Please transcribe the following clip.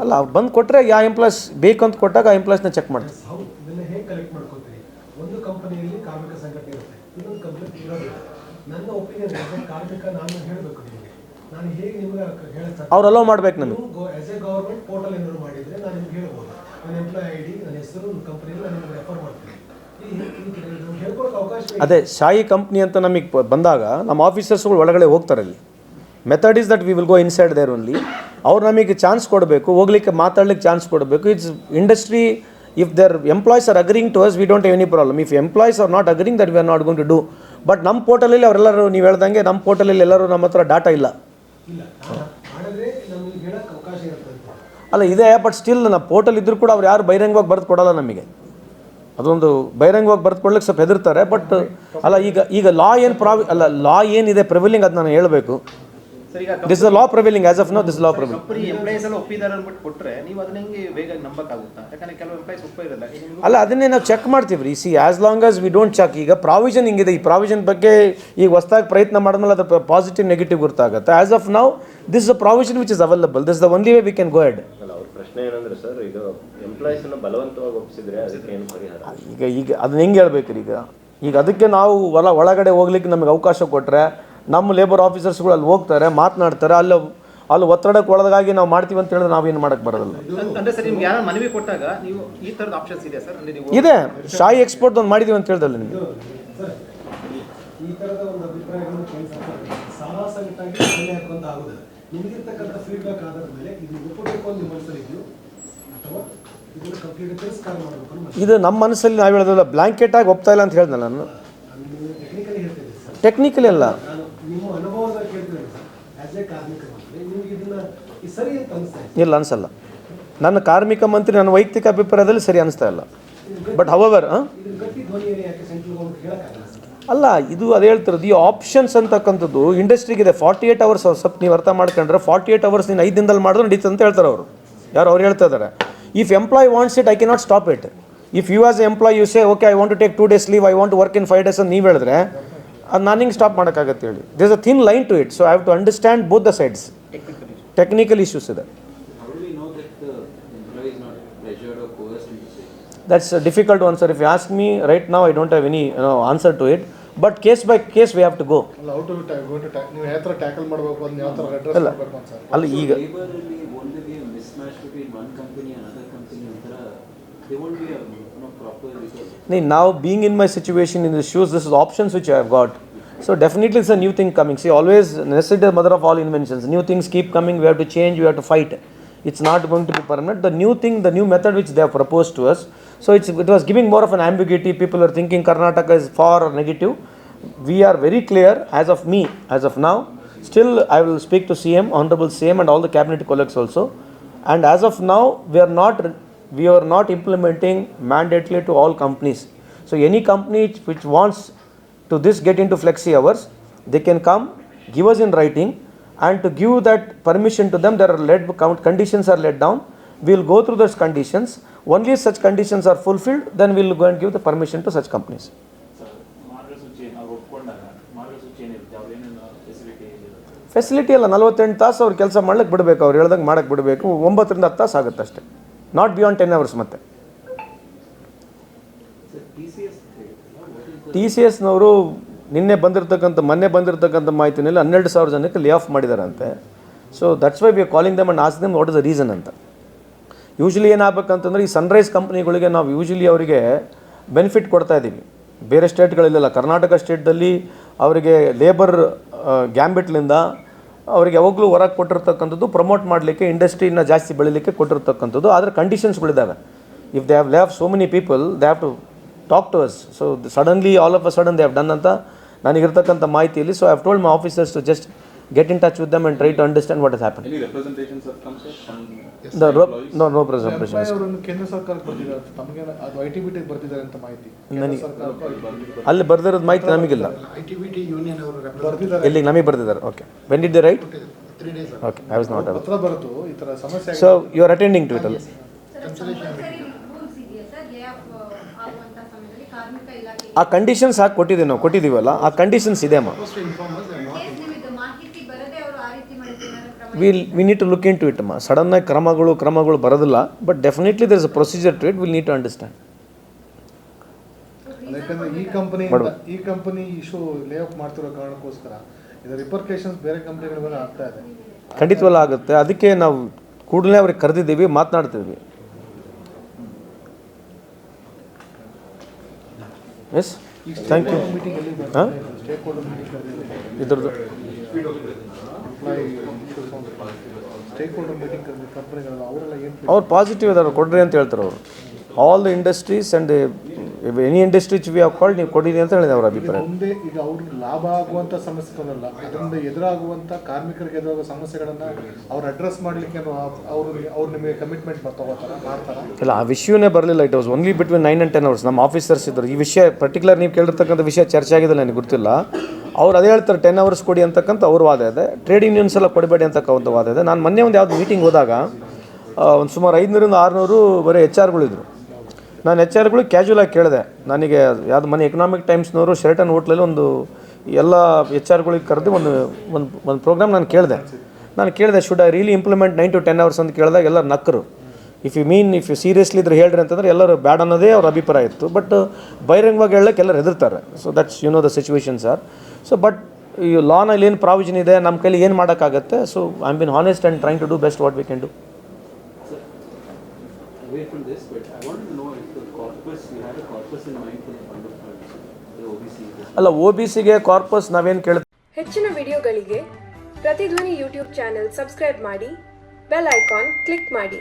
ಅಲ್ಲ ಅವ್ರು ಬಂದು ಕೊಟ್ಟರೆ ಯಾ ಎಂಪ್ಲಾಯ್ಸ್ ಬೇಕು ಅಂತ ಕೊಟ್ಟಾಗ ಆ ಎಂಪ್ಲಾಯ್ಸ್ನ ಚೆಕ್ ಮಾಡ್ತೀವಿ ಅವ್ರು ಅಲೋ ಮಾಡ್ಬೇಕು ನಮಗೆ ನೀವು ಆಸ್ ಎ ಗವರ್ಮೆಂಟ್ ಪೋರ್ಟಲ್ ಏನಾದ್ರು ಮಾಡಿದ್ರೆ ನಾನು ನಿಮ್ಗೆ ಹೇಳ್ಬೋದು. ನನ್ನ ಎಂಪ್ಲಾಯ್ ಐ ಡಿ ಹೆಸರು ನನ್ನ ಕಂಪನಿಯಲ್ಲಿ ರೆಫರ್ ಮಾಡ್ತೀನಿ. ಈ- ಈ- ಈ- ಅವಕಾಶ ಇದೆ. ಅದೇ ಶಾಯಿ ಕಂಪ್ನಿ ಅಂತ ನಮಗೆ ಬಂದಾಗ ನಮ್ಮ ಆಫೀಸರ್ಸ್ಗಳು ಒಳಗಡೆ ಹೋಗ್ತಾರೆ ಅಲ್ಲಿ. Method is that we will go inside there only ಅವ್ರು ನಮಗೆ ಚಾನ್ಸ್ ಕೊಡಬೇಕು ಹೋಗ್ಲಿಕ್ಕೆ ಮಾತಾಡ್ಲಿಕ್ಕೆ ಚಾನ್ಸ್ ಕೊಡಬೇಕು. It's industry if their employees are agreeing to us we don't any problem if employees are not agreeing that we are not going to do but ನಮ್ಮ ಪೋರ್ಟಲಲ್ಲಿ ಅವರೆಲ್ಲರೂ ನೀವು ಹೇಳ್ದಂಗೆ ನಮ್ಮ ಪೋರ್ಟಲಲ್ಲಿ ಎಲ್ಲರೂ ನಮ್ಮ ಹತ್ರ ಡಾಟಾ ಇಲ್ಲ. ಅಲ್ಲ ಇದೆ ಬಟ್ ಸ್ಟಿಲ್ ನಮ್ಮ ಪೋರ್ಟಲ್ ಇದ್ರೂ ಕೂಡ ಅವ್ರು ಯಾರು ಬಹಿರಂಗವಾಗಿ ಬರೆದು ಕೊಡಲ್ಲ ನಮಗೆ. ಅದೊಂದು ಬಹಿರಂಗವಾಗಿ ಬರೆದು ಕೊಡ್ಲಿಕ್ಕೆ ಸ್ವಲ್ಪ ಹೆದರ್ತಾರೆ ಬಟ್ ಅಲ್ಲ ಈಗ ಈಗ ಲಾ ಏನು ಪ್ರಾವಿ ಅಲ್ಲ ಲಾ ಏನಿದೆ ಪ್ರಿವಿಲಿಂಗ್ ಅದು ನಾನು ಹೇಳಬೇಕು. This the law prevailing as of now this law prevailing company employees ಎಲ್ಲ ಒಪ್ಪಿದ್ದಾರೆ ಅಂದ್ಬಿಟ್ಟು ಕೊಟ್ರೆ ನೀವು ಅದನ್ನ ಹೆಂಗೆ ಬೇಗ ನಂಬಕ್ಕಾಗುತ್ತಾ? ಯಾಕಂದ್ರೆ ಕೆಲವು ಎಂಪ್ಲಾಯೀಸ್ ಒಪ್ಪಿರಲ್ಲ ಅಲ್ಲ ಅದನ್ನೇ ನಾವು ಚೆಕ್ ಮಾಡ್ತೀವಿ ರೀ see as long as we don't check ಈಗ ಪ್ರಾವಿಷನ್ ಹಿಂಗಿದೆ. ಈ ಪ್ರಾವಿಷನ್ ಬಗ್ಗೆ ಈಗ ಹೊಸದಾಗಿ ಪ್ರಯತ್ನ ಮಾಡಿದ್ಮೇಲೆ ಅದು ಪಾಸಿಟಿವ್ ನೆಗೆಟಿವ್ ಗೊತ್ತಾಗುತ್ತೆ as of now this the provision which is available this the only way we can go ahead ಅಲ್ಲ ಅವ್ರ ಪ್ರಶ್ನೆ ಏನಂದ್ರೆ ಸರ್ ಈಗ ಎಂಪ್ಲಾಯೀಸ್ ಅನ್ನ ಬಲವಂತವಾಗಿ ಒಪ್ಪಿಸಿದ್ರೆ ಅದಕ್ಕೆ ಏನು ಪರಿಹಾರ? ಈಗ ಈಗ ಅದನ್ನ ಹೆಂಗೆ ಹೇಳ್ಬೇಕ್ರಿ ಈಗ? ಈಗ ಅದಕ್ಕೆ ನಾವು ಹೊಲ ಒಳಗಡೆ ಹೋಗ್ಲಿಕ್ಕೆ ನಮಗೆ ಅವಕಾಶ ಕೊಟ್ಟರೆ ನಮ್ಮ ಲೇಬರ್ ಆಫೀಸರ್ಸ್ಗಳು ಅಲ್ಲಿ ಹೋಗ್ತಾರೆ ಮಾತನಾಡ್ತಾರೆ ಅಲ್ಲಿ ಅಲ್ಲಿ ಒತ್ತಡಕ್ಕೆ ಒಳಗಾಗಿ ನಾವು ಮಾಡ್ತೀವಿ ಅಂತ ಹೇಳಿದ್ರೆ ನಾವೇನು ಮಾಡಕ್ಕೆ ಬರೋದಿಲ್ಲ. ಅಂದ್ರೆ ಸರ್ ನಿಮ್ಗೆ ಯಾರು ಮನವಿ ಕೊಟ್ಟಾಗ ನೀವು ಈ ತರದ ಆಪ್ಷನ್ಸ್ ಇದೆ ಸರ್? ಅಂದ್ರೆ ನೀವು ಇದೆ. ಶಾಯಿ ಎಕ್ಸ್ಪೋರ್ಟ್ ಒಂದು ಮಾಡಿದೀವಿ ಅಂತ ಹೇಳಿದಲ್ಲ ನಿಮಗೆ. ಇದು ನಿಮ್ಮ ಮನಸ್ಸಲ್ಲಿ ಅಥವಾ ಇದನ್ನು ಕಂಪ್ಲೀಟ್ ತಿರಸ್ಕಾರ ಮಾಡಬೇಕು ಅನ್ನೋ ಇದು ನಮ್ಮ ಮನಸ್ಸಲ್ಲಿ ನಾವು ಹೇಳೋದಿಲ್ಲ. ಬ್ಲಾಂಕೆಟ್ ಆಗಿ ಒಪ್ತಾ ಇಲ್ಲ ಅಂತ ಹೇಳ್ದಲ್ಲ ನಾನು. ಟೆಕ್ನಿಕಲಿ ಹೇಳ್ತೇನೆ ಸರ್. ಟೆಕ್ನಿಕಲಿ ಅಲ್ಲ. ನಿಮ್ಮ ಅನುಭವದ ಎ ಕಾರ್ಮಿಕ ಮಂತ್ರಿ ನಿಮ್ಗೆ ಇದನ್ನ ಈ ಸರಿ ಅಂತ ಅನಿಸ್ತಾ ಇದೆ ಇಲ್ಲ ಅನ್ಸಲ್ಲ. ನನ್ನ ಕಾರ್ಮಿಕ ಮಂತ್ರಿ ನನ್ನ ವೈಯಕ್ತಿಕ ಅಭಿಪ್ರಾಯದಲ್ಲಿ ಸರಿ ಅನಿಸ್ತಾ ಇಲ್ಲ. ಬಟ್ ಹವರ್ ಇದು ಗಟ್ಟಿ ಧ್ವನಿಯಲ್ಲಿ ಯಾಕೆ ಸೆಂಟ್ರಲ್ ಗೌರ್ಮೆಂಟ್ ಹೇಳಕ್ಕಾಗಲ್ಲ ಸರ್? ಅಲ್ಲ ಇದು ಅದು ಹೇಳ್ತಿರೋದು ಈ ಆಪ್ಷನ್ಸ್ ಅಂತಕ್ಕಂಥದ್ದು ಇಂಡಸ್ಟ್ರಿಗೆ ಇದೆ ಫಾರ್ಟಿ ಏಟ್ ಅವರ್ಸ್ ಸ್ವಲ್ಪ ನೀವು ಅರ್ಥ ಮಾಡ್ಕೊಂಡ್ರೆ ಫಾರ್ಟಿ ಏಟ್ ಅವರ್ಸ್ ನೀನು ಐದು ದಿನದಲ್ಲಿ ಮಾಡಿದ್ರೆ ನಡೀತದೆ ಅಂತ ಹೇಳ್ತಾರೆ ಅವರು. ಯಾರು ಅವ್ರು ಹೇಳ್ತಾ ಇದ್ದಾರೆ. If employee wants it I cannot stop it if you as employee you say okay I want to take two days leave I want to work in five days ಅಂತ ನೀವು ಹೇಳಿದ್ರೆ ಅದು ನಾನು ಹಿಂಗೆ ಸ್ಟಾಪ್ ಮಾಡೋಕ್ಕಾಗತ್ತೆ ಹೇಳಿ. This a thin line to it so I have to understand both the sides technical issues ಇದೆ. That's difficult answer if you ask me right now I don't have any no answer to it but case by case we have to go ಅಲ್ಲ ಈಗ There won't be a proper resource. Now, being in my situation, in the shoes, this is options which I have got. So definitely it's a new thing coming. See, always necessity is the mother of all inventions. New things keep coming. We have to change. We have to fight. It's not going to be permanent. The new thing, the new method which they have proposed to us. So it was giving more of an ambiguity. People are thinking Karnataka is far or negative. We are very clear as of me, as of now. Still, I will speak to CM, Honorable CM, and all the cabinet colleagues also. And as of now, we are not we are not implementing mandatorily to all companies. So any company which wants to this get into flexi hours, they can come, give us in writing, and to give that permission to them, there are led count conditions are laid down. We'll go through those conditions. Only if such conditions are fulfilled, then we'll go and give the permission to such companies. ಮಾರ್ಗಸೂಚಿ ನಾವು ಒಪ್ಕೊಂಡಾಗ ಮಾರ್ಗಸೂಚಿ ಏನಿರುತ್ತೆ ಅವ್ರು ಏನೇನು facility facility ಅಲ್ಲ ನಲ್ವತ್ತೆಂಟು ತಾಸು ಅವ್ರು ಕೆಲಸ ಮಾಡ್ಲಿಕ್ಕೆ ಬಿಡಬೇಕು ಅವ್ರು ಹೇಳ್ದಂಗೆ ಮಾಡಕ್ಕೆ ಬಿಡಬೇಕು ಒಂಬತ್ತರಿಂದ ಹತ್ತು ತಾಸು ಆಗುತ್ತೆ ಅಷ್ಟೇ ನಾಟ್ ಬಿಯಾಂಡ್ ಟೆನ್ ಅವರ್ಸ್ ಮತ್ತೆ. ಟಿ ಸಿ ಎಸ್ನವರು ನಿನ್ನೆ ಬಂದಿರತಕ್ಕಂಥ, ಮೊನ್ನೆ ಬಂದಿರತಕ್ಕಂಥ ಮಾಹಿತಿನಲ್ಲಿ ಹನ್ನೆರಡು ಸಾವಿರ ಜನಕ್ಕೆ lay off ಮಾಡಿದಾರಂತೆ. So that's why be calling them and ask them what is the reason ಅಂತ. ಯೂಶ್ವಲಿ ಏನಾಗಬೇಕಂತಂದ್ರೆ ಈ ಸನ್ರೈಸ್ ಕಂಪ್ನಿಗಳಿಗೆ ನಾವು ಯೂಶ್ವಲಿ ಅವರಿಗೆ ಬೆನಿಫಿಟ್ ಕೊಡ್ತಾ ಇದ್ದೀವಿ. ಬೇರೆ ಸ್ಟೇಟ್ಗಳಲ್ಲೆಲ್ಲ ಕರ್ನಾಟಕ ಸ್ಟೇಟ್ದಲ್ಲಿ ಅವರಿಗೆ ಲೇಬರ್ ಗ್ಯಾಂಬಿಟ್ಲಿಂದ ಅವರಿಗೆ ಯಾವಾಗಲೂ ಹೊರಗೆ ಕೊಟ್ಟಿರ್ತಕ್ಕಂಥದ್ದು ಪ್ರಮೋಟ್ ಮಾಡಲಿಕ್ಕೆ ಇಂಡಸ್ಟ್ರಿನ ಜಾಸ್ತಿ ಬೆಳಿಲಿಕ್ಕೆ ಕೊಟ್ಟಿರ್ತಕ್ಕಂಥದ್ದು. ಆದರೆ ಕಂಡೀಷನ್ಸ್ಗಳಿದ್ದಾವೆ if they have laid so many people they have to talk to us so suddenly all of a sudden they have done ಅಂತ ನನಗಿರ್ತಕ್ಕಂಥ ಮಾಹಿತಿಯಲ್ಲಿ. So I have told my officers to just get in touch with them and try to understand what is happen any representations of comes the no no presentation ಅವರನ್ನು ಕೇಂದ್ರ ಸರ್ಕಾರಕ್ಕೆ ಬರ್ತಿದ್ದಾರೆ ತಮಗೆ ಅದು I T B ಟಿಗೆ ಬರ್ತಿದ್ದಾರೆ ಅಂತ ಮಾಹಿತಿ. ಕೇಂದ್ರ ಸರ್ಕಾರಕ್ಕೂ ಅಲ್ಲಿ ಬರ್ದಿರೋದು ಮಾಹಿತಿ ನಮಗಿಲ್ಲ. I T B T union ಅವರು ಬರ್ತಿದ್ದಾರೆ. ಇಲ್ಲಿ ನಮಗೆ ಬರ್ದಿದ್ದಾರೆ. Okay when did they write three days okay I was not ಪತ್ರ ಬರೆದು ಈ ಥರ ಸಮಸ್ಯೆ so you are attending to it ಅಲ್ಲ? ರೂಲ್ಸ್ ಇದೆಯಾ ಸರ್ ಲೇ ಆಫ್ ಆಗುವಂತ ಸಮಯದಲ್ಲಿ ಕಾರ್ಮಿಕ ಇಲಾಖೆ ಆ ಕಂಡೀಷನ್ಸ್ ಹಾಕಿ ಕೊಟ್ಟಿದ್ದೀವಿ ನಾವು ಕೊಟ್ಟಿದ್ದೀವಲ್ಲ? ಆ ಕಂಡೀಷನ್ಸ್ ಇದೆ ಅಮ್ಮ ಕೇಸ್ ನಿಮಗೆ ಮಾಹಿತಿ ಬರದೆ ಅವರು ಆ ರೀತಿ ಮಾಡಿದ್ರೆ ಏನಾದ್ರು ಕ್ರಮ will we need to look into it ಅಮ್ಮ ಸಡನ್ನಾಗಿ ಕ್ರಮಗಳು ಕ್ರಮಗಳು ಬರೋದಿಲ್ಲ but definitely there is a procedure to it will need to understand ಯಾಕಂದ್ರೆ ಈ ಕಂಪನಿ. ಈ ಕಂಪನಿ ಇಶ್ಯೂ ಲೇ ಆಫ್ ಮಾಡ್ತಿರೋ ಕಾರಣಕ್ಕೋಸ್ಕರ ಇದರ ರಿಪರ್ಕೇಶನ್ಸ್ ಬೇರೆ ಕಂಪನಿಗಳ ಮೇಲೆ ಆಗ್ತಾ ಇದೆ. ಖಂಡಿತವಲ್ಲ ಆಗುತ್ತೆ. ಅದಕ್ಕೆ ನಾವು ಕೂಡಲೇ ಅವ್ರಿಗೆ ಕರೆದಿದ್ದೀವಿ ಮಾತನಾಡ್ತಿದ್ವಿ ಎಸ್ ಥ್ಯಾಂಕ್ ಯು ಹಾಂ ಇದ್ರದ್ದು. ಅವ್ರು ಪಾಸಿಟಿವ್ ಇದಾರೆ ಕೊಡ್ರಿ ಅಂತ ಹೇಳ್ತಾರೆ ಅವರು. All the industries and any industry we ಹಾಕೊಳ್ಳಿ ಕಾಲ್ಡ್ ನೀವು ಕೊಡಿರಿ ಅಂತ ಹೇಳಿದೆ ಅವ್ರ ಅಭಿಪ್ರಾಯ. ಮುಂದೆ ಈಗ ಅವ್ರಿಗೆ ಲಾಭ ಆಗುವಂತ ಸಮಸ್ಯೆಗಳಲ್ಲ. ಅದರಿಂದ ಎದುರಾಗುವಂಥ ಕಾರ್ಮಿಕರಿಗೆ ಎದುರಾಗುವ ಸಮಸ್ಯೆಗಳನ್ನು ಅವ್ರು ಅಡ್ರೆಸ್ ಮಾಡ್ಲಿಕ್ಕೆ ಅವರು ಅವ್ರು ನಿಮಗೆ ಕಮಿಟ್ಮೆಂಟ್ ಮಾಡ್ತಾರ ಇಲ್ಲ ಆ ವಿಷಯನೇ ಬರಲಿಲ್ಲ. It was only between nine and ten hours ನಮ್ಮ ಆಫೀಸರ್ಸ್ ಇದ್ದರು ಈ ವಿಷಯ ಪರ್ಟಿಕ್ಯುಲರ್ ನೀವು ಕೇಳಿರ್ತಕ್ಕಂಥ ವಿಷಯ ಚರ್ಚೆ ಆಗಿದೆ ನನಗೆ ಗೊತ್ತಿಲ್ಲ. ಅವ್ರು ಅದೇ ಹೇಳ್ತಾರೆ ಟೆನ್ ಅವರ್ಸ್ ಕೊಡಿ ಅಂತಕ್ಕಂಥ ಅವ್ರ ವಾದ ಇದೆ. ಟ್ರೇಡ್ ಯೂನಿಯನ್ಸ್ ಎಲ್ಲ ಕೊಡಬೇಡಿ ಅಂತಕ್ಕಂಥ ವಾದ ಇದೆ. ನಾನು ಮೊನ್ನೆ ಒಂದು ಯಾವುದು ಮೀಟಿಂಗ್ ಹೋದಾಗ ಒಂದು ಸುಮಾರು ಐದುನೂರಿಂದ ಆರುನೂರು ಬರೀ ಎಚ್ ಆರ್ಗಳಿದ್ರು ನಾನು ಎಚ್ ಆರ್ಗಳು ಕ್ಯಾಶುವಲ್ ಆಗಿ ಕೇಳಿದೆ. ನನಗೆ ಯಾವ್ದು ಮನೆ ಎಕನಾಮಿಕ್ ಟೈಮ್ಸ್ನವರು ಶೆರಟನ್ ಹೋಟ್ಲಲ್ಲಿ ಒಂದು ಎಲ್ಲ ಎಚ್ ಆರ್ಗಳಿಗೆ ಕರೆದು ಒಂದು ಒಂದು ಒಂದು ಪ್ರೋಗ್ರಾಮ್ ನಾನು ಕೇಳಿದೆ. ನಾನು ಕೇಳಿದೆ should I really implement nine to ten hours ಅಂತ ಕೇಳಿದಾಗ ಎಲ್ಲ ನಕ್ಕರು if you mean if you seriously ಇದ್ರೆ ಹೇಳ್ರಿ ಅಂತಂದ್ರೆ ಎಲ್ಲರೂ ಬ್ಯಾಡ್ ಅನ್ನೋದೇ ಅವ್ರ ಅಭಿಪ್ರಾಯ ಇತ್ತು. ಬಟ್ ಬಹಿರಂಗವಾಗಿ ಹೇಳಕ್ಕೆ ಎಲ್ಲರೂ ಹೆದರ್ತಾರೆ. So that's you know the situation sir so but ಈ ಲಾನಲ್ಲಿ ಏನು ಪ್ರಾವಿಷನ್ ಇದೆ ನಮ್ಮ ಕೈಲಿ ಏನು ಮಾಡೋಕ್ಕಾಗತ್ತೆ? So I am been honest and trying to do best what we can do away from this, but I wanted to know if the corpus, you had a corpus in mind for the fund of funds, the OBC. ಅಲ್ಲ O B ಸಿಗೆ corpus ನಾವೇನು ಕೇಳ್ತೀವಿ ಹೆಚ್ಚಿನ ವಿಡಿಯೋಗಳಿಗೆ ಪ್ರತಿಧ್ವನಿ YouTube channel subscribe ಮಾಡಿ bell icon click ಮಾಡಿ.